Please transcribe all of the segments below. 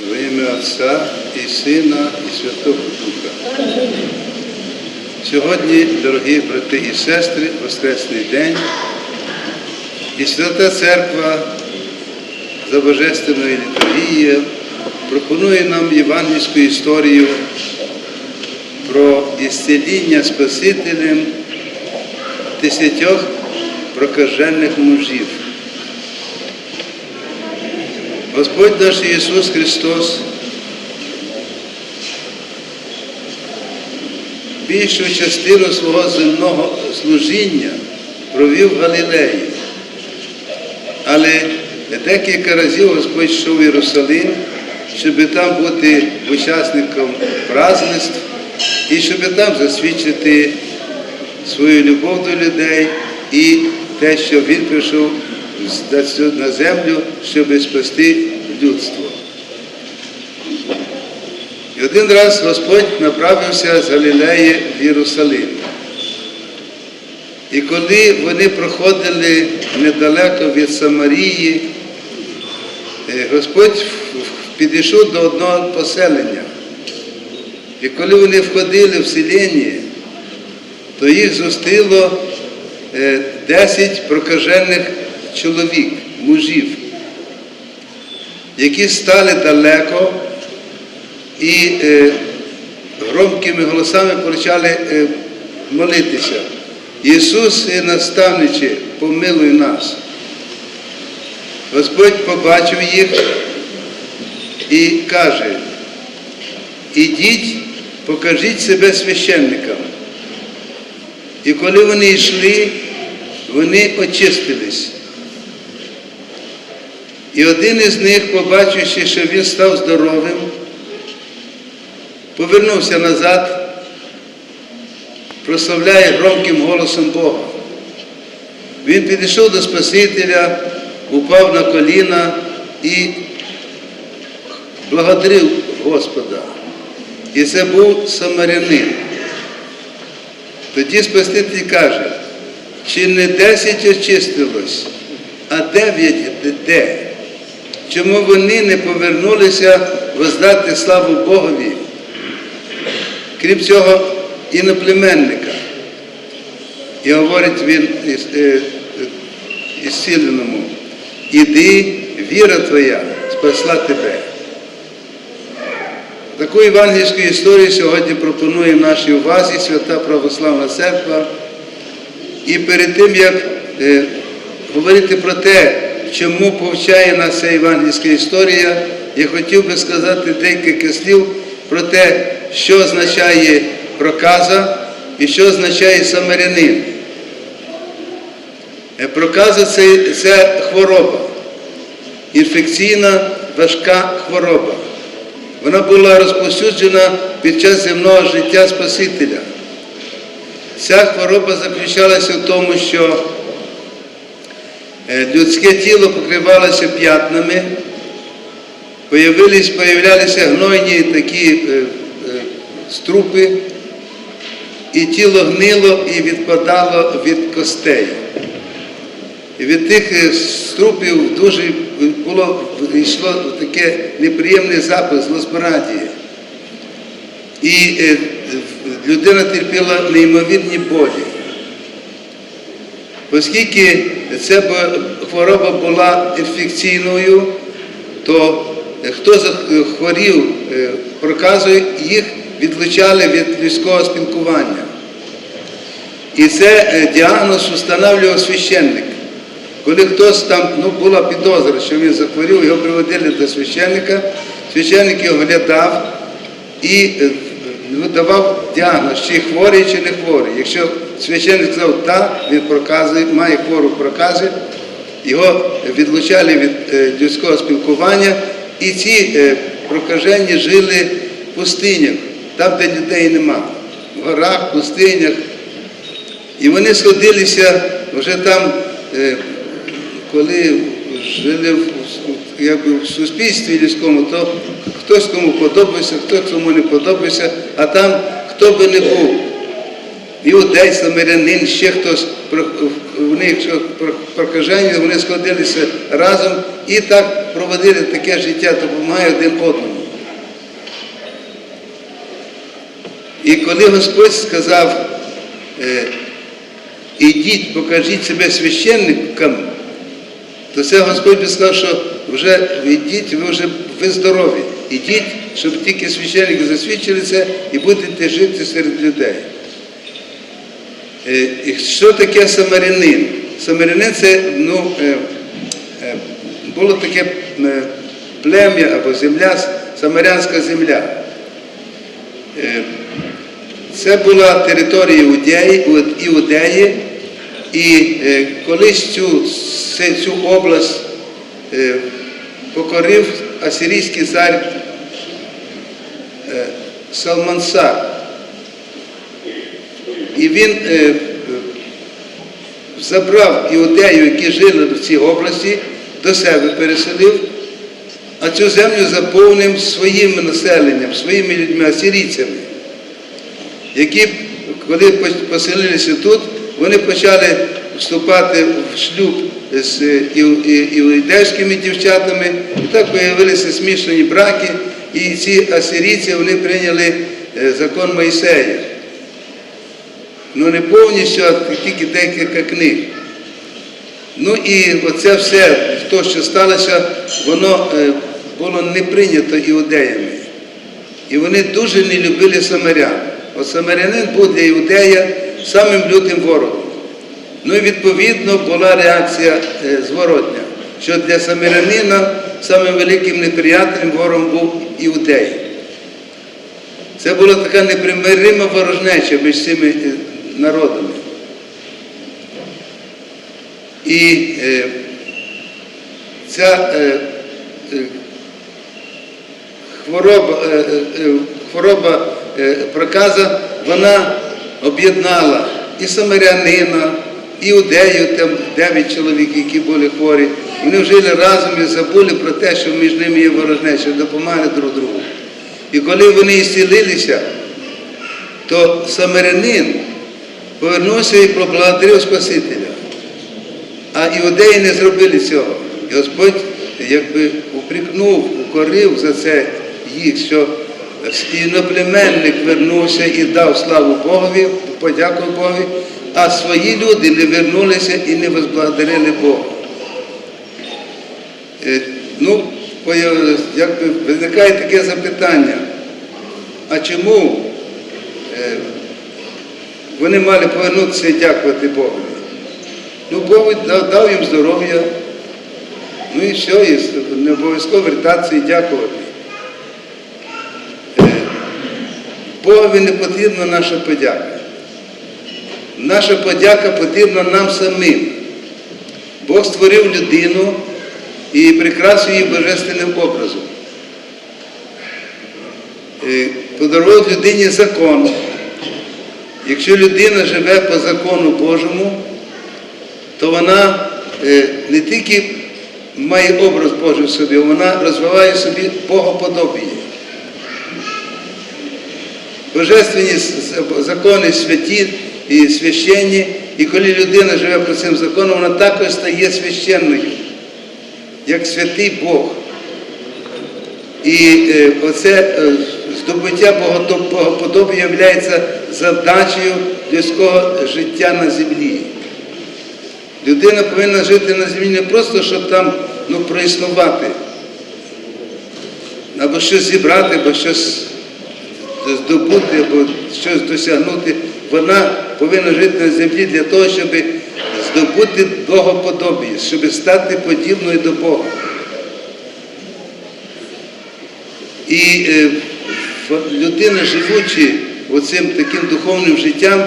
Во ім'я Отця і Сина, і Святого Духа. Сьогодні, дорогі брати і сестри, Воскресний день, і Свята Церква за Божественною літургією пропонує нам євангельську історію про ісціління Спасителем десятьох прокажених мужів. Господь наш Ісус Христос більшу частину свого земного служіння провів в Галілеї. Але декілька разів Господь йшов в Єрусалим, щоб там бути учасником праздництв і щоб там засвідчити свою любов до людей і те, що Він прийшов на землю, щоб спасти людство. І один раз Господь направився з Галілеї в Єрусалим. І коли вони проходили недалеко від Самарії, е, Господь підійшов до одного поселення. І коли вони входили в селення, то їх зустріло е, 10 прокажених чоловік, мужів, які стали далеко і е, громкими голосами почали е, молитися. Ісус, наставниче, помилуй нас. Господь побачив їх і каже, ідіть, покажіть себе священникам. І коли вони йшли, вони очистились. І один із них, побачивши, що він став здоровим, повернувся назад, прославляє громким голосом Бога. Він підійшов до Спасителя, упав на коліна і благодарив Господа. І це був самарянин. Тоді Спаситель каже, чи не десять очистилось, а дев'ять де? Чому вони не повернулися воздати славу Богові? Крім цього, іноплеменника. І говорить він ісціленому, іди, віра твоя спасла тебе. Таку євангельську історію сьогодні пропонує в нашій увазі Свята Православна Церква. І перед тим, як е, говорити про те, чому повчає нас ця євангельська історія, я хотів би сказати декілька слів про те, що означає проказа і що означає самарянин. Е, Проказа це, це хвороба, інфекційна важка хвороба. Вона була розповсюджена під час земного життя Спасителя. Ця хвороба заключалася в тому, що людське тіло покривалося п'ятнами, появлялися гнойні такі е, е, струпи, і тіло гнило і відпадало від костей. І від тих е, струпів дуже було, йшло таке неприємний запах злосмирадії. І е, людина терпіла неймовірні болі. Оскільки ця хвороба була інфекційною, то хто захворів проказою, їх відлучали від людського спілкування. І це діагноз встановлював священник. Коли хтось там ну, була підозра, що він захворів, його приводили до священника, священник його глядав і давав діагноз, чи хворий, чи не хворий. Якщо священник сказав, так, він проказує, має хвору прокази, його відлучали від людського спілкування, і ці прокажені жили в пустинях, там, де людей нема, в горах, пустинях. І вони сходилися вже там, коли жили в, якби, в суспільстві людському, то хтось кому подобається, хтось кому не подобається, а там хто би не був. Іудей, самарянин, ще хтось, в них прокажені, вони сходилися разом і так проводили таке життя, допомагає один одному. І коли Господь сказав, е, ідіть, покажіть себе священникам, то це Господь би сказав, що вже ідіть, ви вже ви здорові. Ідіть, щоб тільки священники засвідчили це і будете жити серед людей. Е, і Що таке самарянин? Самарянин це ну, е, е, було таке плем'я або земля, самарянська земля. Це була територія Іудеї, Іудеї, і колись цю, цю область покорив асирійський цар Салмансар. Він е, е, забрав іудеїв, які жили в цій області, до себе переселив, а цю землю заповнив своїм населенням, своїми людьми, асирійцями які, коли поселилися тут, вони почали вступати в шлюб з іу- іудейськими дівчатами, і так з'явилися смішані браки, і ці асирійці вони прийняли е, закон Моїсея. Ну не повністю, а тільки декілька книг. Ну і оце все, то, що сталося, воно е, було не прийнято іудеями. І вони дуже не любили самарян. От самарянин був для іудея самим лютим ворогом. Ну і відповідно була реакція е, зворотня, що для самарянина самим великим неприятелем ворогом був іудей. Це була така непримирима ворожнеча між цими е, народами. І е, ця е, е, хвороба, е, е, е, хвороба е, проказа, вона об'єднала і самарянина, і іудею, там дев'ять чоловік, які були хворі. Вони жили разом і забули про те, що між ними є ворожнеча, допомагали друг другу. І коли вони ісцілилися, то самарянин повернувся і поблагодарив Спасителя. А іудеї не зробили цього. І Господь якби упрекнув, укорив за це їх, що іноплеменник вернувся і дав славу Богові, подякував Богові, а свої люди не вернулися і не возблагодарили Бога. Е, Ну, якби виникає таке запитання, а чому е, вони мали повернутися і дякувати Богу? Ну, Бог дав, їм здоров'я, ну і все, і не обов'язково вертатися і дякувати. Е, Богові не потрібна наша подяка. Наша подяка потрібна нам самим. Бог створив людину і прикрасив її божественним образом. Е, Подарував людині закон. Якщо людина живе по закону Божому, то вона е, не тільки має образ Божий в собі, вона розвиває собі Богоподобіє. Божественні закони святі і священні, і коли людина живе по цим законам, вона також стає священною, як святий Бог. І е, оце е, здобуття Богодо- є завдачею людського життя на землі. Людина повинна жити на землі не просто, щоб там ну, проіснувати, або щось зібрати, або щось здобути, або щось досягнути. Вона повинна жити на землі для того, щоб здобути Богоподобіє, щоб стати подібною до Бога. І е, людина, живучи оцим таким духовним життям,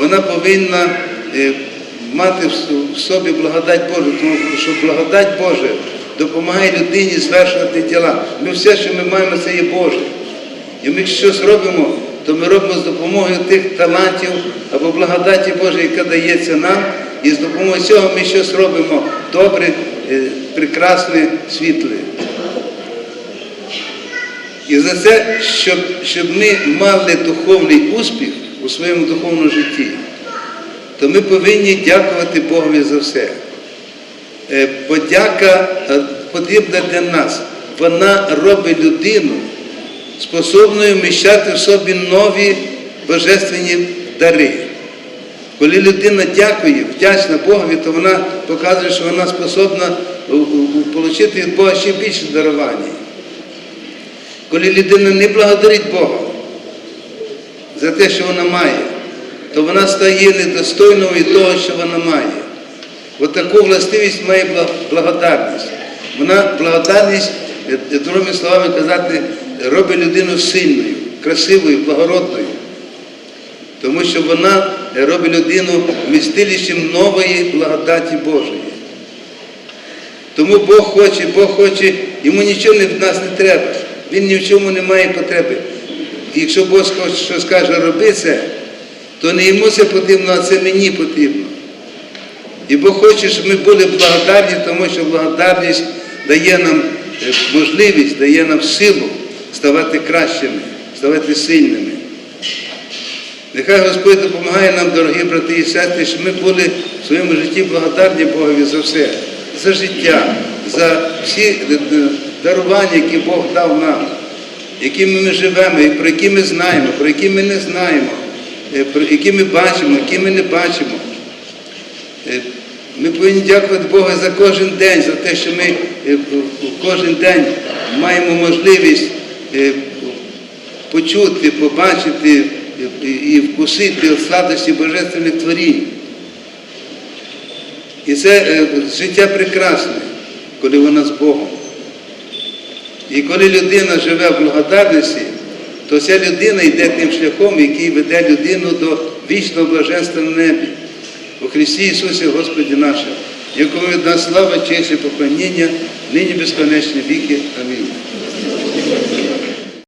вона повинна е, мати в собі благодать Божу, тому що благодать Божа допомагає людині звершувати діла. Ми все, що ми маємо, це є Боже. І ми щось робимо, то ми робимо з допомогою тих талантів або благодаті Божої, яка дається нам, і з допомогою цього ми щось робимо добре, е, прекрасне, світле. І за це, щоб, щоб ми мали духовний успіх, у своєму духовному житті, то ми повинні дякувати Богові за все. Е, Подяка е, потрібна для нас. Вона робить людину способною вміщати в собі нові божественні дари. Коли людина дякує, вдячна Богові, то вона показує, що вона способна отримати від Бога ще більше дарування. Коли людина не благодарить Бога за те, що вона має, то вона стає недостойною від того, що вона має. От таку властивість має благодарність. Вона благодарність, е, е, другими словами казати, робить людину сильною, красивою, благородною. Тому що вона робить людину вмістилищем нової благодаті Божої. Тому Бог хоче, Бог хоче, йому нічого в нас не треба. Він ні в чому не має потреби. Якщо Бог що скаже, роби це, то не йому це потрібно, а це мені потрібно. І Бог хоче, щоб ми були благодарні, тому що благодарність дає нам е, можливість, дає нам силу ставати кращими, ставати сильними. Нехай Господь допомагає нам, дорогі брати і сестри, щоб ми були в своєму житті благодарні Богові за все, за життя, за всі е, е, дарування, які Бог дав нам, якими ми живемо, і про які ми знаємо, про які ми не знаємо, е, про які ми бачимо, які ми не бачимо. Е, Ми повинні дякувати Богу за кожен день, за те, що ми е, кожен день маємо можливість почути, побачити і- вкусити від сладості божественних творінь. І це життя прекрасне, коли вона з Богом. І коли людина живе в благодарності, то ця людина йде тим шляхом, який веде людину до вічного блаженства на небі. У Христі Ісусі Господі нашому, якому від нас слава, честь і поклоніння, нині безконечні віки. Амінь.